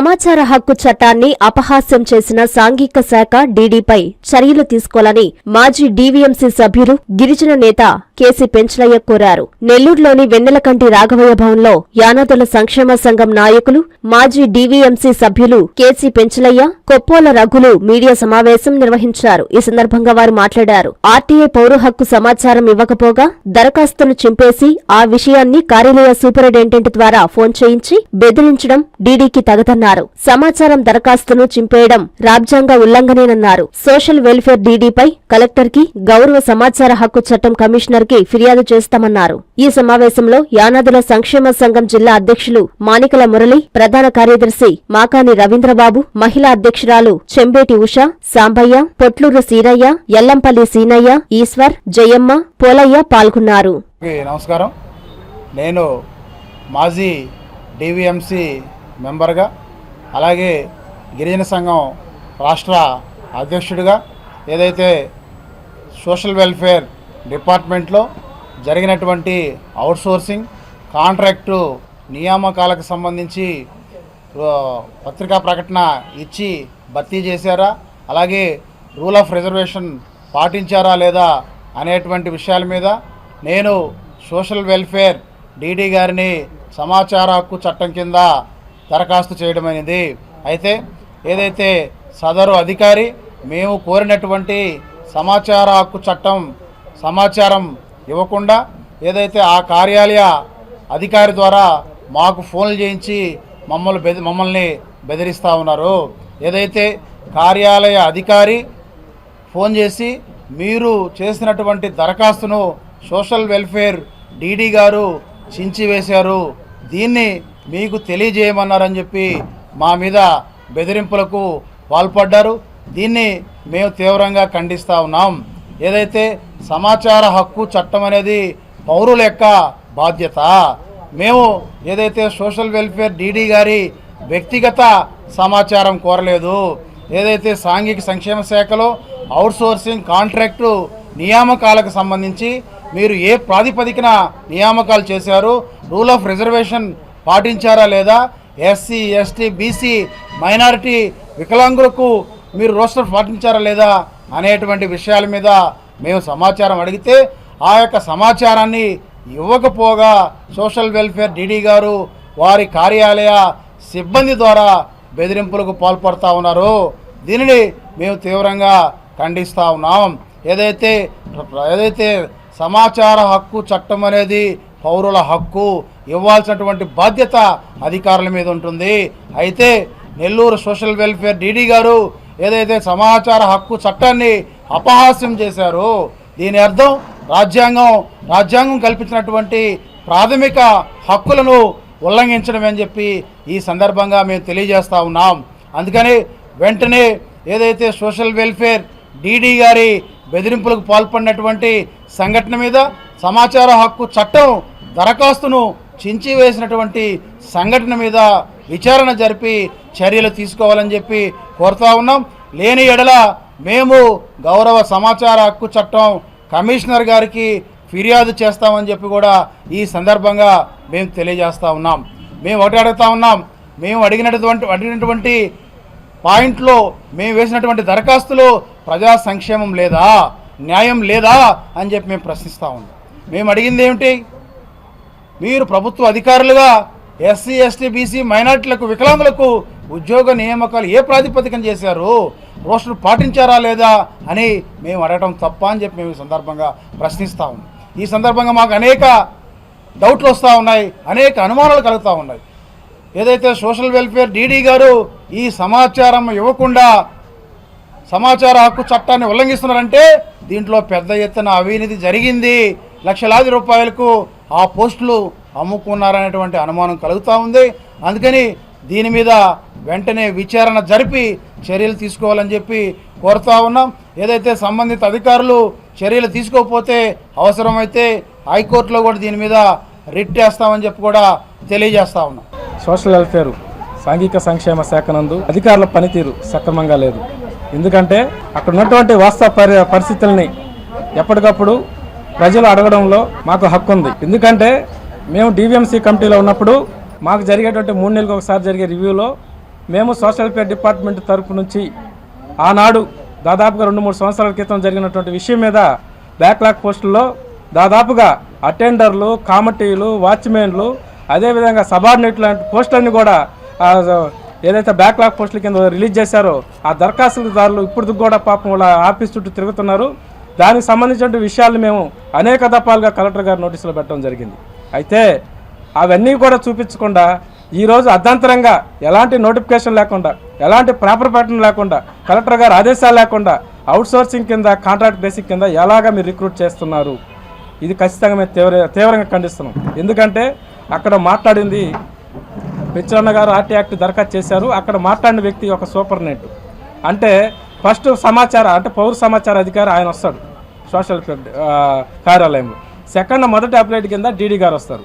సమాచార హక్కు చట్టాన్ని అపహాస్యం చేసిన సాంఘిక శాఖ డీడీపై చర్యలు తీసుకోవాలని మాజీ డీవీఎంసీ సభ్యులు గిరిజన నేత కేసీ పెంచలయ్య కోరారు. నెల్లూరులోని వెన్నెలకంటి రాఘవయ్య భవన్లో యానాదుల సంక్షేమ సంఘం నాయకులు మాజీ డీవీఎంసీ సభ్యులు కేసీ పెంచలయ్య కొప్పోల రఘులు మీడియా సమావేశం నిర్వహించారు. ఈ సందర్భంగా వారు మాట్లాడారు. ఆర్టీఐ పౌర హక్కు సమాచారం ఇవ్వకపోగా దరఖాస్తును చింపేసి ఆ విషయాన్ని కార్యాలయ సూపరింటెండెంట్ ద్వారా ఫోన్ చేయించి బెదిరించడం డీడీకి తగదన్నారు సమాచారం దరఖాస్తును చింపేయడం రాజ్యాంగ ఉల్లంఘనేనన్నారు. సోషల్ వెల్ఫేర్ డీడీపై కలెక్టర్కి గౌరవ సమాచార హక్కు చట్టం కమిషనర్కి ఫిర్యాదు చేస్తామన్నారు. ఈ సమావేశంలో యానాదుల సంక్షేమ సంఘం జిల్లా అధ్యక్షులు మానికల మురళి ప్రధాన కార్యదర్శి మాకాని రవీంద్రబాబు మహిళా అధ్యక్షురాలు చెంబేటి ఉష సాంబయ్య పొట్లూరు సీరయ్య ఎల్లంపల్లి సీనయ్య ఈశ్వర్ జయమ్మ పోలయ్య పాల్గొన్నారు. నమస్కారం. నేను మాజీ డివిఎంసి మెంబర్గా అలాగే గిరిజన సంఘం రాష్ట్ర అధ్యక్షుడిగా ఏదైతే సోషల్ వెల్ఫేర్ డిపార్ట్మెంట్లో జరిగినటువంటి అవుట్సోర్సింగ్ కాంట్రాక్టు నియామకాలకు సంబంధించి పత్రికా ప్రకటన ఇచ్చి భర్తీ చేశారా? అలాగే రూల్ ఆఫ్ రిజర్వేషన్ పాటించారా లేదా అనేటువంటి విషయాల మీద నేను సోషల్ వెల్ఫేర్ డీడీ గారిని సమాచార హక్కు చట్టం కింద దరఖాస్తు చేయడమైనది. అయితే ఏదైతే సదరు అధికారి మేము కోరినటువంటి సమాచార హక్కు చట్టం సమాచారం ఇవ్వకుండా ఏదైతే ఆ కార్యాలయ అధికారి ద్వారా మాకు ఫోన్లు చేయించి మమ్మల్ని బెది మమ్మల్ని బెదిరిస్తూ ఉన్నారు. ఏదైతే కార్యాలయ అధికారి ఫోన్ చేసి మీరు చేసినటువంటి దరఖాస్తును సోషల్ వెల్ఫేర్ డీడీ గారు చించివేశారు దీన్ని మీకు తెలియజేయమన్నారని చెప్పి మా మీద బెదిరింపులకు పాల్పడ్డారు. దీన్ని మేము తీవ్రంగా ఖండిస్తూ ఉన్నాం. ఏదైతే సమాచార హక్కు చట్టం అనేది పౌరుల యొక్క బాధ్యత మేము ఏదైతే సోషల్ వెల్ఫేర్ డీడీ గారి వ్యక్తిగత సమాచారం కోరలేదు ఏదైతే సాంఘిక సంక్షేమ శాఖలో అవుట్సోర్సింగ్ కాంట్రాక్టు నియామకాలకు సంబంధించి మీరు ఏ ప్రాతిపదికన నియామకాలు చేశారు రూల్ ఆఫ్ రిజర్వేషన్ పాటించారా లేదా? ఎస్సీ ఎస్టీ బీసీ మైనారిటీ వికలాంగులకు మీరు రోస్టర్ పాటించారా లేదా అనేటువంటి విషయాల మీద మేము సమాచారం అడిగితే ఆ యొక్క సమాచారాన్ని ఇవ్వకపోగా సోషల్ వెల్ఫేర్ డీడీ గారు వారి కార్యాలయ సిబ్బంది ద్వారా బెదిరింపులకు పాల్పడతా ఉన్నారు. దీనిని మేము తీవ్రంగా ఖండిస్తూ ఉన్నాం. ఏదైతే ఏదైతే సమాచార హక్కు చట్టం అనేది పౌరుల హక్కు ఇవ్వాల్సినటువంటి బాధ్యత అధికారుల మీద ఉంటుంది. అయితే నెల్లూరు సోషల్ వెల్ఫేర్ డీడీ గారు ఏదైతే సమాచార హక్కు చట్టాన్ని అపహాస్యం చేశారో దీని అర్థం రాజ్యాంగం రాజ్యాంగం కల్పించినటువంటి ప్రాథమిక హక్కులను ఉల్లంఘించడం అని చెప్పి ఈ సందర్భంగా మేము తెలియజేస్తా ఉన్నాం. అందుకని వెంటనే ఏదైతే సోషల్ వెల్ఫేర్ డీడీ గారి బెదిరింపులకు పాల్పడినటువంటి సంఘటన మీద సమాచార హక్కు చట్టం దరఖాస్తును చించి వేసినటువంటి సంఘటన మీద విచారణ జరిపి చర్యలు తీసుకోవాలని చెప్పి కోరుతా ఉన్నాం. లేని ఎడల మేము గౌరవ సమాచార హక్కు చట్టం కమిషనర్ గారికి ఫిర్యాదు చేస్తామని చెప్పి కూడా ఈ సందర్భంగా మేము తెలియజేస్తూ ఉన్నాం. మేము ఒకటి అడుగుతా ఉన్నాం. మేము అడిగినటువంటి అడిగినటువంటి పాయింట్లో మేము వేసినటువంటి దరఖాస్తులు ప్రజా సంక్షేమం లేదా న్యాయం లేదా అని చెప్పి మేము ప్రశ్నిస్తూ ఉన్నాం. మేము అడిగింది ఏమిటి? మీరు ప్రభుత్వ అధికారులుగా ఎస్సీ ఎస్టీ బీసీ మైనార్టీలకు వికలాంగులకు ఉద్యోగ నియామకాలు ఏ ప్రాతిపదికన చేశారు? రోస్టర్ పాటించారా లేదా అని మేము అడగటం తప్ప అని చెప్పి మేము ఈ సందర్భంగా ప్రశ్నిస్తూ ఉన్నాం. ఈ సందర్భంగా మాకు అనేక డౌట్లు వస్తూ ఉన్నాయి అనేక అనుమానాలు కలుగుతూ ఉన్నాయి. ఏదైతే సోషల్ వెల్ఫేర్ డీడీ గారు ఈ సమాచారం ఇవ్వకుండా సమాచార హక్కు చట్టాన్ని ఉల్లంఘిస్తున్నారంటే దీంట్లో పెద్ద ఎత్తున అవినీతి జరిగింది. లక్షలాది రూపాయలకు ఆ పోస్టులు అమ్ముకున్నారనేటువంటి అనుమానం కలుగుతూ ఉంది. అందుకని దీని మీద వెంటనే విచారణ జరిపి చర్యలు తీసుకోవాలని చెప్పి కోరుతా ఉన్నాం. ఏదైతే సంబంధిత అధికారులు చర్యలు తీసుకోకపోతే అవసరమైతే హైకోర్టులో కూడా దీని మీద రిట్ చేస్తామని చెప్పి కూడా తెలియజేస్తా ఉన్నాం. సోషల్ వెల్ఫేర్ సాంఘిక సంక్షేమ శాఖ నందు అధికారుల పనితీరు సక్రమంగా లేదు. ఎందుకంటే అక్కడ ఉన్నటువంటి వాస్తవ పరి పరిస్థితుల్ని ఎప్పటికప్పుడు ప్రజలు అడగడంలో మాకు హక్కు ఉంది ఎందుకంటే మేము డివిఎంసీ కమిటీలో ఉన్నప్పుడు మాకు జరిగేటువంటి మూడు నెలలకు ఒకసారి జరిగే రివ్యూలో మేము సోషల్ వెల్ఫేర్ డిపార్ట్మెంట్ తరపు నుంచి ఆనాడు దాదాపుగా రెండు మూడు సంవత్సరాల క్రితం జరిగినటువంటి విషయం మీద బ్యాక్లాగ్ పోస్టుల్లో దాదాపుగా అటెండర్లు కామటీలు వాచ్మెన్లు అదేవిధంగా సబార్డినేట్ లాంటి పోస్టులన్నీ కూడా ఏదైతే బ్యాక్లాగ్ పోస్టుల కింద రిలీజ్ చేశారో ఆ దరఖాస్తుదారులు ఇప్పుడు కూడా పాపం వాళ్ళ ఆఫీస్ చుట్టూ తిరుగుతున్నారు. దానికి సంబంధించిన విషయాలు మేము అనేక దఫాలుగా కలెక్టర్ గారు నోటీసులు పెట్టడం జరిగింది. అయితే అవన్నీ కూడా చూపించకుండా ఈరోజు అర్ధంతరంగా ఎలాంటి నోటిఫికేషన్ లేకుండా ఎలాంటి ప్రాపర్ ప్యాటర్న్ లేకుండా కలెక్టర్ గారు ఆదేశాలు లేకుండా అవుట్సోర్సింగ్ కింద కాంట్రాక్ట్ బేసిక్ కింద ఎలాగ మీరు రిక్రూట్ చేస్తున్నారు? ఇది ఖచ్చితంగా మేము తీవ్ర తీవ్రంగా ఖండిస్తున్నాం. ఎందుకంటే అక్కడ మాట్లాడింది పెంచరన్న గారు ఆర్టీ యాక్ట్ దరఖాస్తు చేశారు. అక్కడ మాట్లాడిన వ్యక్తి ఒక సూపర్నెంట్. అంటే ఫస్ట్ సమాచార అంటే పౌర సమాచార అధికారి ఆయన వస్తాడు. సోషల్ కార్యాలయంలో సెకండ్ మొదటి అప్లైట్ కింద డీడీ గారు వస్తారు.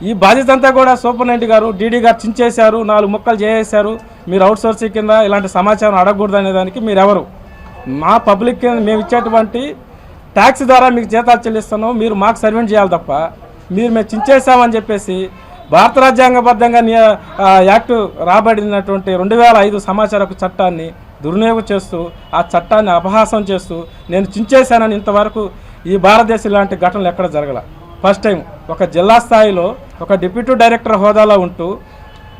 ఈ బాధ్యత అంతా కూడా సూపర్నెంట్ గారు డీడీ గారు చించేశారు నాలుగు ముక్కలు చేసేశారు. మీరు అవుట్ సోర్సింగ్ కింద ఇలాంటి సమాచారం అడగకూడదు అనే దానికి మీరు ఎవరు మా పబ్లిక్ కింద మేము ఇచ్చేటువంటి ట్యాక్స్ ద్వారా మీకు జీతాలు చెల్లిస్తున్నాం మీరు మాకు సర్వెంట్ చేయాలి తప్ప మీరు మేము చించేసామని చెప్పేసి భారత రాజ్యాంగబద్ధంగా నియ- యాక్ట్ రాబడినటువంటి రెండు వేల ఐదు సమాచార చట్టాన్ని దుర్వినియోగం చేస్తూ ఆ చట్టాన్ని అపహాసం చేస్తూ నేను చించేశానని ఇంతవరకు ఈ భారతదేశం ఇలాంటి ఘటనలు ఎక్కడ జరగల. ఫస్ట్ టైం ఒక జిల్లా స్థాయిలో ఒక డిప్యూటీ డైరెక్టర్ హోదాలో ఉంటూ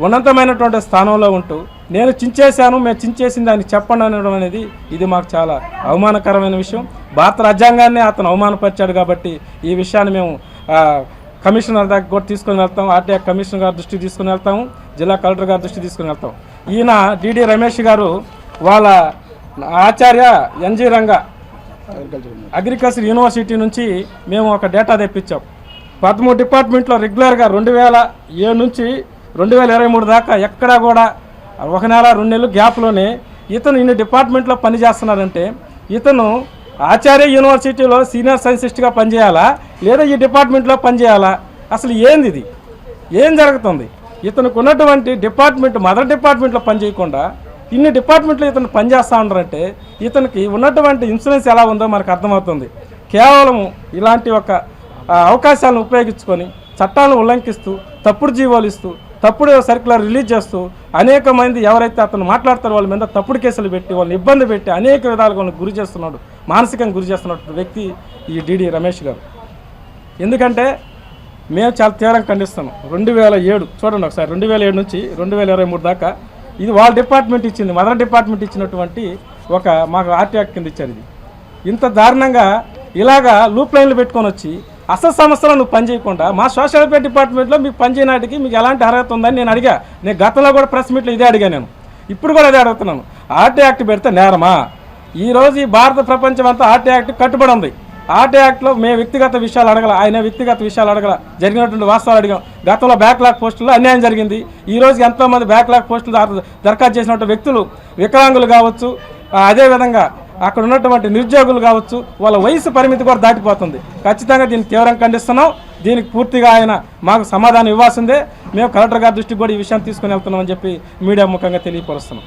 ఉన్నతమైనటువంటి స్థానంలో ఉంటూ నేను చించేశాను మేము చించేసింది అని చెప్పండి అనడం అనేది ఇది మాకు చాలా అవమానకరమైన విషయం. భారత రాజ్యాంగాన్ని అతను అవమానపరిచాడు కాబట్టి ఈ విషయాన్ని మేము కమిషనర్ దగ్గర కూడా తీసుకుని వెళ్తాం ఆర్టీఐ కమిషనర్ గారి దృష్టికి తీసుకుని వెళ్తాము జిల్లా కలెక్టర్ గారి దృష్టికి తీసుకుని వెళ్తాం. ఈయన డిడి రమేష్ గారు వాళ్ళ Acharya NG Ranga agriculture university నుంచి మేము ఒక డేటా తెప్పించాం. పదమూడు డిపార్ట్మెంట్లో రెగ్యులర్గా రెండు వేల ఏడు నుంచి రెండు వేల ఇరవై మూడు దాకా ఎక్కడా కూడా ఒక నెల రెండు నెలలు గ్యాప్లోనే ఇతను ఇన్ని డిపార్ట్మెంట్లో పనిచేస్తున్నారంటే ఇతను ఆచార్య యూనివర్సిటీలో సీనియర్ సైంటిస్ట్గా పనిచేయాలా? లేదా ఈ డిపార్ట్మెంట్లో పనిచేయాలా? అసలు ఏంది ఇది? ఏం జరుగుతుంది? ఇతనికి ఉన్నటువంటి డిపార్ట్మెంట్ మదర్ డిపార్ట్మెంట్లో పనిచేయకుండా ఇన్ని డిపార్ట్మెంట్లో ఇతను పనిచేస్తూ ఉన్నారంటే ఇతనికి ఉన్నటువంటి ఇన్సూరెన్స్ ఎలా ఉందో మనకు అర్థమవుతుంది. కేవలం ఇలాంటి ఒక అవకాశాలను ఉపయోగించుకొని చట్టాలను ఉల్లంఘిస్తూ తప్పుడు జీవోలు ఇస్తూ తప్పుడు సర్క్యులర్ రిలీజ్ చేస్తూ అనేక మంది ఎవరైతే అతను మాట్లాడతారో వాళ్ళ మీద తప్పుడు కేసులు పెట్టి వాళ్ళని ఇబ్బంది పెట్టి అనేక విధాలుగా వాళ్ళని గురి చేస్తున్నాడు మానసికంగా గురి చేస్తున్నటువంటి వ్యక్తి ఈ డిడి రమేష్ గారు. ఎందుకంటే మేము చాలా తీవ్రంగా ఖండిస్తున్నాం. రెండు వేల ఏడు చూడండి ఒకసారి రెండు వేల ఏడు నుంచి రెండు వేల ఇరవై మూడు దాకా ఇది వాళ్ళ డిపార్ట్మెంట్ ఇచ్చింది మదర్ డిపార్ట్మెంట్ ఇచ్చినటువంటి ఒక మాకు ఆర్టీ కింద ఇచ్చారు ఇది. ఇంత దారుణంగా ఇలాగా లూప్ లైన్లు పెట్టుకొని వచ్చి అసలు సంస్థలో నువ్వు పని చేయకుండా మా సోషల్ వెల్ఫేర్ డిపార్ట్మెంట్లో మీకు పనిచేయనాటికి మీకు ఎలాంటి అర్హత ఉందని నేను అడిగా. నేను గతంలో కూడా ప్రెస్ మీట్లో ఇదే అడిగా నేను. ఇప్పుడు కూడా అదే అడుగుతున్నాను. ఆర్టీ యాక్ట్ పెడితే నేరమా? ఈరోజు ఈ భారత ప్రపంచం అంతా ఆర్టీ యాక్ట్ కట్టుబడి ఉంది. ఆర్టీ యాక్ట్లో మేము వ్యక్తిగత విషయాలు అడగల ఆయన వ్యక్తిగత విషయాలు అడగల జరిగినటువంటి వాస్తవాలు అడిగాం. గతంలో బ్యాక్లాగ్ పోస్టుల్లో అన్యాయం జరిగింది. ఈ రోజు ఎంతోమంది బ్యాక్లాగ్ పోస్టులు దరఖాస్తు చేసినటువంటి వ్యక్తులు వికలాంగులు కావచ్చు అదేవిధంగా అక్కడ ఉన్నటువంటి నిరుద్యోగులు కావచ్చు వాళ్ళ వయసు పరిమితి కూడా దాటిపోతుంది. ఖచ్చితంగా దీన్ని తీవ్రంగా ఖండిస్తున్నాం. దీనికి పూర్తిగా ఆయన మాకు సమాధానం ఇవ్వాల్సిందే. మేము కలెక్టర్ గారి దృష్టికి కూడా ఈ విషయం తీసుకుని వెళ్తున్నామని చెప్పి మీడియా ముఖంగా తెలియపరుస్తున్నాం.